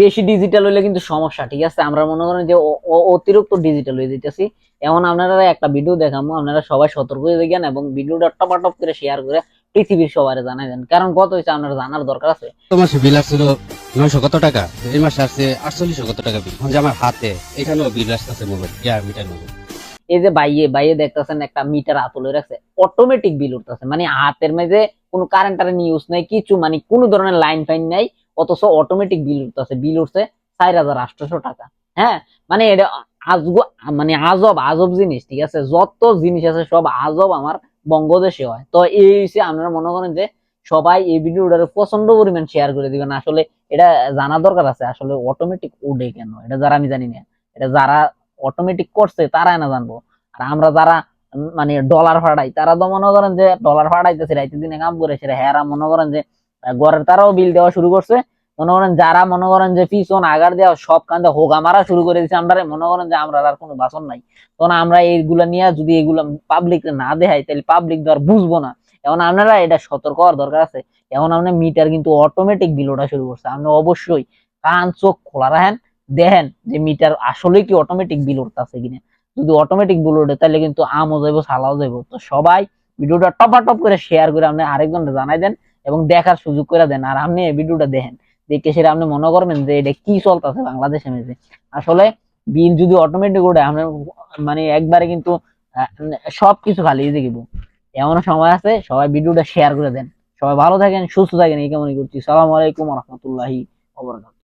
বেশি ডিজিটাল হইলে কিন্তু সমস্যা ঠিক আছে? আমরা মনে করেন যে অতিরিক্ত ডিজিটাল হয়ে যেতেছি এমন আপনারা একটা ভিডিও দেখাবো আপনারা সবাই সতর্ক হয়ে দেখেন এবং ভিডিওটা টপাটপ করে শেয়ার করে পৃথিবীর সবার জানাই দেন। কারণ কত হয়েছে আপনার জানার দরকার আছে? তো মাসে বিল আসছিল নয়শো কত টাকা এই মাসে আসছে আটচল্লিশশো কত টাকা বিল যে আমার হাতে এখানেও বিল আসতেছে মোবাইল ইয়ার মিটার মোবাইল এই যে বাইয়ে বাইয়ে দেখতেছেন একটা মিটার আতলে রাখছে অটোমেটিক বিল উঠতেছে। মানে হাতের মাঝে কোনো কারেন্ট টারেন্ট ইউজ নাই কিছু মানে কোনো ধরনের লাইন ফাইন নাই। অথচ অটোমেটিক বিল উঠতেছে। বিল উঠছে চার হাজার আটশোশো টাকা। হ্যাঁ? মানে এটা আজব মানে আজব আজব জিনিস, ঠিক আছে? যত জিনিস আছে সব আজব আমার বঙ্গদেশে হয়। তো এই হিসেবে আপনারা মনে করেন যে সবাই এই ভিডিওটার প্রচণ্ড পরিমাণ শেয়ার করে দিবেন। আসলে এটা জানা দরকার আছে, আসলে অটোমেটিক উঠে কেন? এটা যারা আমি জানি না। এটা যারা অটোমেটিক করছে, তারাই না জানব। আর আমরা যারা মানে ডলার ফাটাই, তারা তো মনে করেন যে ডলার ফাটাইতেছে, রাইতে দিনে কাম করে, সেটা হ্যাঁ মনে করেন যে ঘরের তারাও বিল দেওয়া শুরু করছে। মনে করেন যারা, মনে করেন যে পিছন আগার দেওয়া সব কান্দে হোগা মারা শুরু করে দিচ্ছে আমরা। মনে করেন যে আমরা আর কোনো বাসন নাই। তখন আমরা এইগুলা নিয়ে যদি এগুলা পাবলিক না দেখাই, তাহলে পাবলিক আর বুঝব না। এখন আপনারা এটা সতর্ক হওয়ার দরকার আছে। এখন আপনার মিটার কিন্তু অটোমেটিক বিল ওঠা শুরু করছে। আপনি অবশ্যই কান, চোখ খোলা রাখেন, দেখেন যে মিটার আসলে কি অটোমেটিক বিল উঠতেছে কিনা। যদি অটোমেটিক বিল ওঠে, তাহলে কিন্তু আমও যাইব, সালাও যাইবো। তো সবাই ভিডিওটা টপা টপ করে শেয়ার করে আপনি আরেকজনকে জানাই দেন। এবং দেখার সুযোগ করে দেন। আর আপনি এই ভিডিওটা দেখেন। দেখে সেটা আপনি মনে করবেন যে এটা কি চলতেছে বাংলাদেশে মেঝে আসলে বিল যদি অটোমেটিক ওঠে আপনার মানে একবারে কিন্তু সব সবকিছু খালি দেখিব এমন সময় আছে, সবাই ভিডিওটা শেয়ার করে দেন। সবাই ভালো থাকেন, সুস্থ থাকেন, এই কেমনই করছি। সালাম আলাইকুম রহমতুল্লাহি